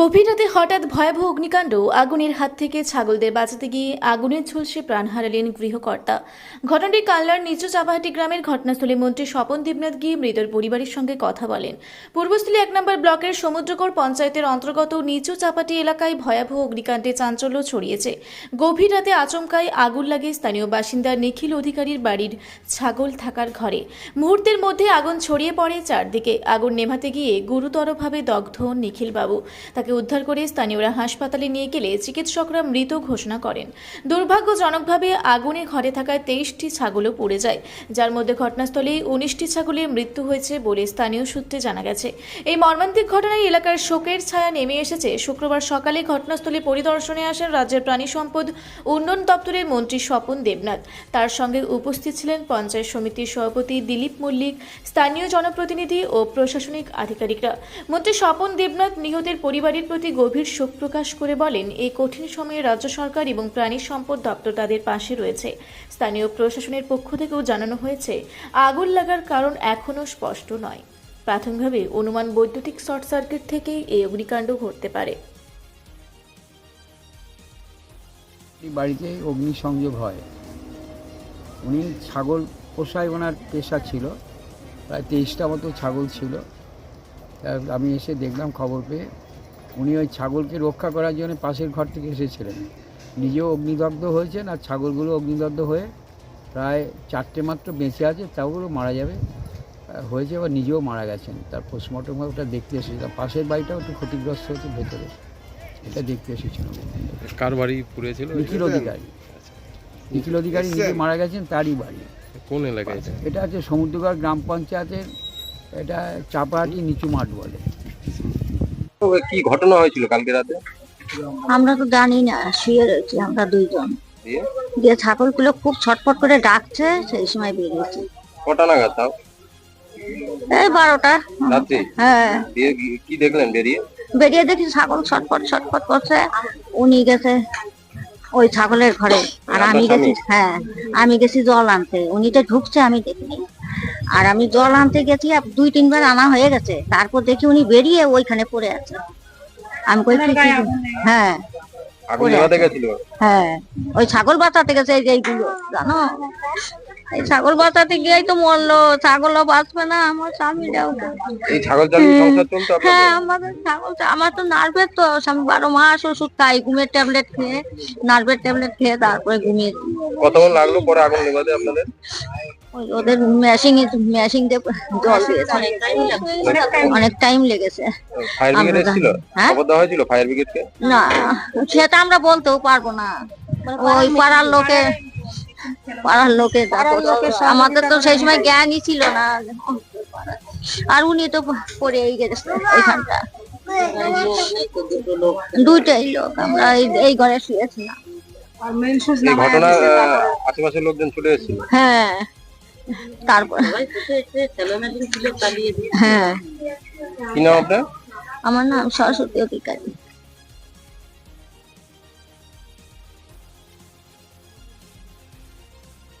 গভীর রাতে হঠাৎ ভয়াবহ অগ্নিকাণ্ড, আগুনের হাত থেকে ছাগলদের বাঁচাতে গিয়ে আগুনের ঝলসে প্রাণ হারালেন গৃহকর্তা। ঘটনাটি কাল্লার নিচু চাপাহাটি গ্রামের ঘটনাস্থলে মন্ত্রী স্বপন দেবনাথ গিয়ে মৃতের পরিবারের সঙ্গে কথা বলেন। পূর্বস্থলী এক নম্বর ব্লকের সমুদ্রকর পঞ্চায়েতের অন্তর্গত নিচু চাপাটি এলাকায় ভয়াবহ অগ্নিকাণ্ডে চাঞ্চল্য ছড়িয়েছে। গভীর রাতে আচমকায় আগুন লাগে স্থানীয় বাসিন্দা নিখিল অধিকারীর বাড়ির ছাগল থাকার ঘরে। মুহূর্তের মধ্যে আগুন ছড়িয়ে পড়ে চারদিকে। আগুন নেভাতে গিয়ে গুরুতরভাবে দগ্ধ নিখিলবাবু। তাকে উদ্ধার করে স্থানীয়রা হাসপাতালে নিয়ে গেলে চিকিৎসকরা মৃত ঘোষণা করেন। দুর্ভাগ্যজনকভাবে আগুনে ঘরে থাকায় তেইশটি ছাগলও পড়ে যায়। যার মধ্যে ঘটনাস্থলে উনিশটি ছাগলের মৃত্যু হয়েছে বলে স্থানীয় সূত্রে জানা গেছে। এই মর্মান্তিক ঘটনায় এলাকার শোকের ছায়া নেমে এসেছে। শুক্রবার সকালে ঘটনাস্থলে পরিদর্শনে আসেন রাজ্যের প্রাণী সম্পদ উন্নয়ন দপ্তরের মন্ত্রী স্বপন দেবনাথ। তার সঙ্গে উপস্থিত ছিলেন পঞ্চায়েত সমিতির সভাপতি দিলীপ মল্লিক, স্থানীয় জনপ্রতিনিধি ও প্রশাসনিক আধিকারিকরা। মন্ত্রী স্বপন দেবনাথ নিহতের পরিবারের প্রতি গভীর শোক প্রকাশ করে বলেন এই কঠিন সময়ে রাজ্য সরকার এবং প্রাণী সম্পদ দপ্তর তাদের পাশে রয়েছে। স্থানীয় প্রশাসনের পক্ষ থেকেও জানানো হয়েছে, আগুন লাগার কারণ এখনও স্পষ্ট নয়। প্রাথমিকভাবে অনুমান বৈদ্যুতিক শর্ট সার্কিট থেকেই এই অগ্নিকাণ্ড ঘটতে পারে। বাড়িতে অগ্নিসংযোগ হয়। উনি ছাগল পোষায় ওনার পেশা ছিল, প্রায় তেইশটা মতো ছাগল ছিল। আমি এসে দেখলাম খবর পেয়ে উনি ওই ছাগলকে রক্ষা করার জন্য পাশের ঘর থেকে এসেছিলেন। নিজেও অগ্নিদগ্ধ হয়েছেন আর ছাগলগুলো অগ্নিদগ্ধ হয়ে প্রায় চারটে মাত্র বেঁচে আছে তাওগুলো মারা যাবে। হয়েছে আবার নিজেও মারা গেছেন। তার পোস্টমর্টম ওটা দেখতে এসেছিলাম পাশের বাড়িটাও একটু ক্ষতিগ্রস্ত হয়েছে ভেতরে। এটা দেখতে এসেছিলাম কার বাড়ি পুড়েছিল নিখিল অধিকারী। নিখিল অধিকারী নিজে মারা গেছেন তারই বাড়ি। কোন এলাকায় এটা? হচ্ছে সমুদ্রগড় গ্রাম পঞ্চায়েতের এটা চাপাহাটি নিচু মাঠ বলে। কি ঘটনা হয়েছিল কালকে রাতে? আমরা তো জানি না শুয়ে রয়েছি আমরা দুইজন। দিয়ে ছাগলগুলো খুব ছটফট করে ডাকছে সেই সময় বেরিয়েছি কটা নাগাদ তাও? এই বারোটা। রাত্রি হ্যাঁ। দিয়ে কি দেখলেন বেরিয়ে? বেরিয়ে দেখি ছাগল ছটফট ছটফট করছে। উনি গেছে ওই ছাগলের ঘরে। আর আমি গেছি হ্যাঁ আমি গেছি জল আনতে। উনি তো ঢুকছে আমি দেখিনি। আর আমি জল আনতে গেছি দুই তিনবার আনা হয়ে গেছে। তারপর দেখি উনি বেরিয়ে ওইখানে পড়ে আছে। আমি কই হ্যাঁ। আগুন ওরে গেছিল। হ্যাঁ ওই ছাগল বাঁচাতে গেছে এই যে এইগুলো জানো? এই ছাগল বাঁচাতে গিয়েই তো মরলো ছাগলও বাঁচবে না আমার স্বামীরাও এই ছাগল সংসার চলতো হ্যাঁ আমাদের ছাগল আমার তো নার্ভের তো স্বামী বারো মাস ওষুধ খাই ঘুমের ট্যাবলেট খেয়ে নার্ভের ট্যাবলেট খেয়ে তারপরে ঘুমিয়ে কতক্ষণ লাগল পরে আগুন নেভাতে আপনাদের? ওদের মেশিং দিয়ে জল দিয়েছে। অনেক টাইম লেগেছে। ফায়ার ব্রিগেড আমরা হ্যাঁ? খবর দেওয়া হয়েছিল ফায়ার ব্রিগেডকে না সেটা আমরা বলতেও পারব না। ওই পাড়ার লোকে পাড়ার লোকে আমাদের তো সেই সময় জ্ঞানই ছিল না। আর উনি তো পড়েই গেছে ওইখানটা দুইটাই লোক। আমরা এই- এই ঘরে শুয়েছিলাম। ঘটনা আশেপাশের লোকজন চলে এসেছিল? হ্যাঁ। তারপর হ্যাঁ। কি নাম আপনার? আমার নাম সরস্বতী অধিকারী।